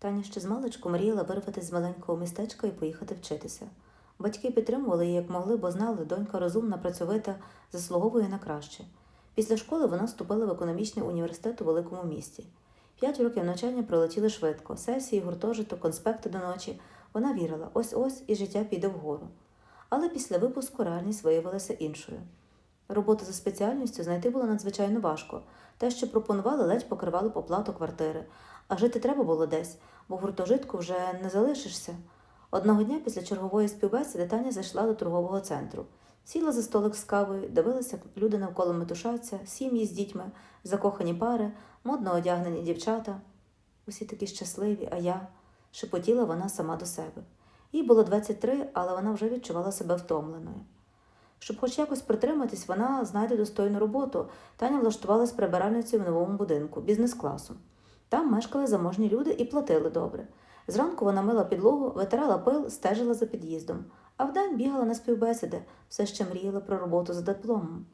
Таня ще з маличку мріяла вирватися з маленького містечка і поїхати вчитися. Батьки підтримували її як могли, бо знали, донька розумна, працьовита, заслуговує на краще. Після школи вона вступила в економічний університет у великому місті. П'ять років навчання пролетіли швидко. Сесії, гуртожиток, конспекти до ночі. Вона вірила, ось-ось і життя піде вгору. Але після випуску реальність виявилася іншою. Роботу за спеціальністю знайти було надзвичайно важко. Те, що пропонували, ледь покривало оплату квартири, а жити треба було десь, бо в гуртожитку вже не залишишся. Одного дня після чергової співбесіди Таня зайшла до торгового центру. Сіла за столик з кавою, дивилася, як люди навколо метушаться, сім'ї з дітьми, закохані пари, модно одягнені дівчата. Усі такі щасливі, а я шепотіла вона сама до себе. Їй було 23, але вона вже відчувала себе втомленою. Щоб хоч якось притриматись, вона знайде достойну роботу. Таня влаштувалась прибиральницею в новому будинку, бізнес-класу. Там мешкали заможні люди і платили добре. Зранку вона мила підлогу, витирала пил, стежила за під'їздом, а вдень бігала на співбесіди, все ще мріяла про роботу за дипломом.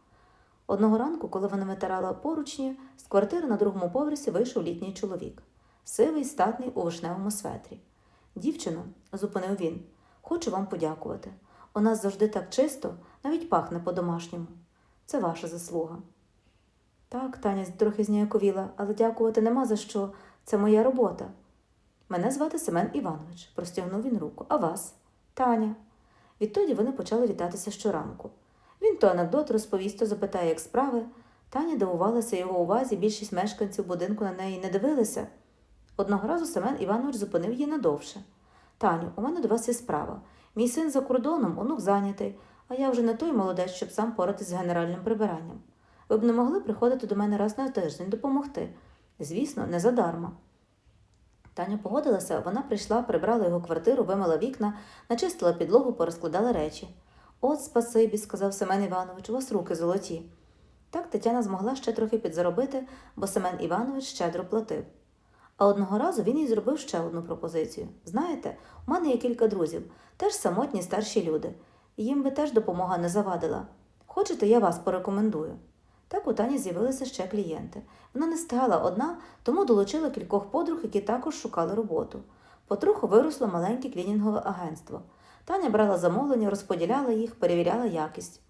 Одного ранку, коли вона витирала поручні, з квартири на другому поверсі вийшов літній чоловік, сивий, статний у вишневому светрі. Дівчино, зупинив він, хочу вам подякувати. У нас завжди так чисто, навіть пахне по-домашньому. Це ваша заслуга. Так, Таня трохи зніяковіла, але дякувати нема за що. Це моя робота. Мене звати Семен Іванович, простягнув він руку. А вас? Таня. Відтоді вони почали вітатися щоранку. Він то анекдот розповість, то запитає, як справи. Таня дивувалася його увазі, більшість мешканців будинку на неї не дивилися. Одного разу Семен Іванович зупинив її надовше. Таню, у мене до вас є справа. Мій син за кордоном, онук зайнятий, а я вже не той молодець, щоб сам поратись з генеральним прибиранням. Ви б не могли приходити до мене раз на тиждень допомогти. Звісно, не задарма. Таня погодилася, вона прийшла, прибрала його квартиру, вимила вікна, начистила підлогу, порозкладала речі. От, спасибі, сказав Семен Іванович, у вас руки золоті. Так Тетяна змогла ще трохи підзаробити, бо Семен Іванович щедро платив. А одного разу він їй зробив ще одну пропозицію. Знаєте, у мене є кілька друзів, теж самотні старші люди. Їм би теж допомога не завадила. Хочете, я вас порекомендую. Так у Тані з'явилися ще клієнти. Вона не стала одна, тому долучила кількох подруг, які також шукали роботу. Потроху виросло маленьке клінінгове агентство. Таня брала замовлення, розподіляла їх, перевіряла якість.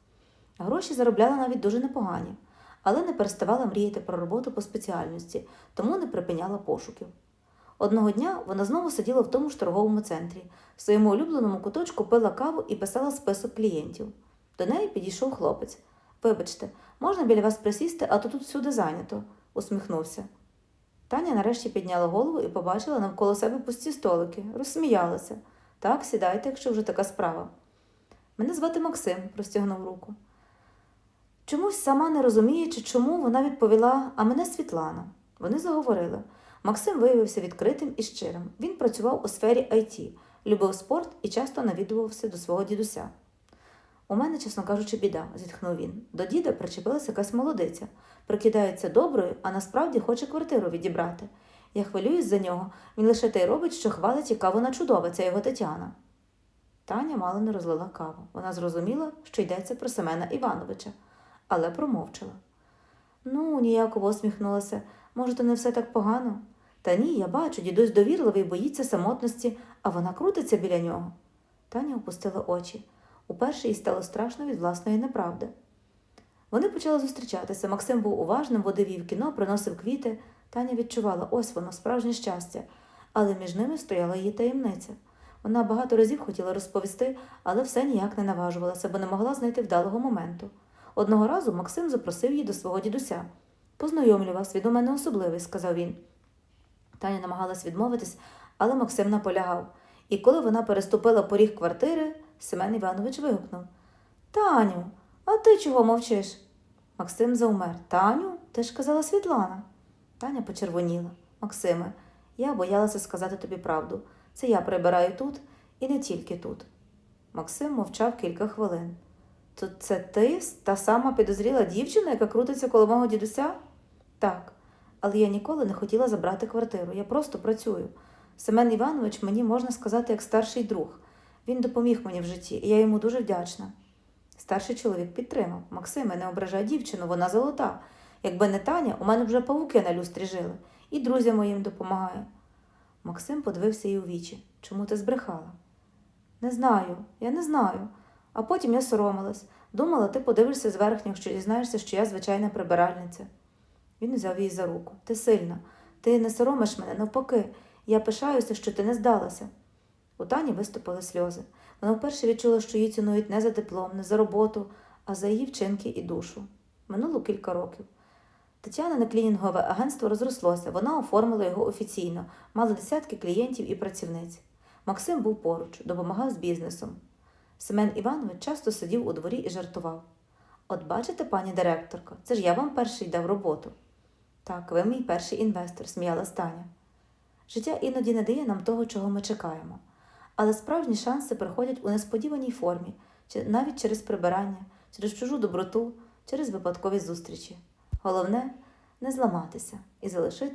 Гроші заробляла навіть дуже непогані, але не переставала мріяти про роботу по спеціальності, тому не припиняла пошуків. Одного дня вона знову сиділа в тому ж торговому центрі, в своєму улюбленому куточку пила каву і писала список клієнтів. До неї підійшов хлопець. Вибачте, можна біля вас присісти, а то тут всюди зайнято, усміхнувся. Таня нарешті підняла голову і побачила навколо себе пусті столики, розсміялася. Так, сідайте, якщо вже така справа. Мене звати Максим, простягнув руку. Чомусь сама не розуміючи, чому вона відповіла, а мене Світлана. Вони заговорили. Максим виявився відкритим і щирим. Він працював у сфері IT, любив спорт і часто навідувався до свого дідуся. У мене, чесно кажучи, біда, зітхнув він. До діда причепилася якась молодиця, прикидається доброю, а насправді хоче квартиру відібрати. Я хвилююсь за нього, він лише те й робить, що хвалить, яка вона чудова, ця його Тетяна. Таня мало не розлила каву. Вона зрозуміла, що йдеться про Семена Івановича, але промовчала. Ну, ніяково усміхнулася. Може, то не все так погано? Та ні, я бачу, дідусь довірливий, боїться самотності, а вона крутиться біля нього. Таня опустила очі. Уперше їй стало страшно від власної неправди. Вони почали зустрічатися. Максим був уважним, водив її в кіно, приносив квіти. Таня відчувала, ось воно, справжнє щастя, але між ними стояла її таємниця. Вона багато разів хотіла розповісти, але все ніяк не наважувалася, бо не могла знайти вдалого моменту. Одного разу Максим запросив її до свого дідуся. Познайомлю вас, він у мене особливий, сказав він. Таня намагалась відмовитись, але Максим наполягав. І коли вона переступила поріг квартири, Семен Іванович вигукнув Таню, а ти чого мовчиш? Максим заумер. Таню, ти ж казала Світлана. Таня почервоніла. Максиме, я боялася сказати тобі правду. Це я прибираю тут і не тільки тут. Максим мовчав кілька хвилин. То це ти та сама підозріла дівчина, яка крутиться коло мого дідуся? Так, але я ніколи не хотіла забрати квартиру. Я просто працюю. Семен Іванович мені можна сказати як старший друг. Він допоміг мені в житті, і я йому дуже вдячна. Старший чоловік підтримав. Максиме, не ображай дівчину, вона золота. Якби не Таня, у мене вже павуки на люстрі жили, і друзям моїм допомагає. Максим подивився їй у вічі. Чому ти збрехала? Не знаю, я не знаю. А потім я соромилась. Думала, ти подивишся зверхньо, якщо дізнаєшся, що я звичайна прибиральниця. Він взяв її за руку. Ти сильна. Ти не соромиш мене, навпаки. Я пишаюся, що ти не здалася. У Тані виступили сльози. Вона вперше відчула, що її цінують не за диплом, не за роботу, а за її вчинки і душу. Минуло кілька років. Тетянине клінінгове агентство розрослося, вона оформила його офіційно, мала десятки клієнтів і працівниць. Максим був поруч, допомагав з бізнесом. Семен Іванович часто сидів у дворі і жартував. От бачите, пані директорко, це ж я вам перший дав роботу. Так, ви мій перший інвестор, сміялась Таня. Життя іноді не дає нам того, чого ми чекаємо. Але справжні шанси приходять у несподіваній формі, чи навіть через прибирання, через чужу доброту, через випадкові зустрічі. Головне не зламатися і залишити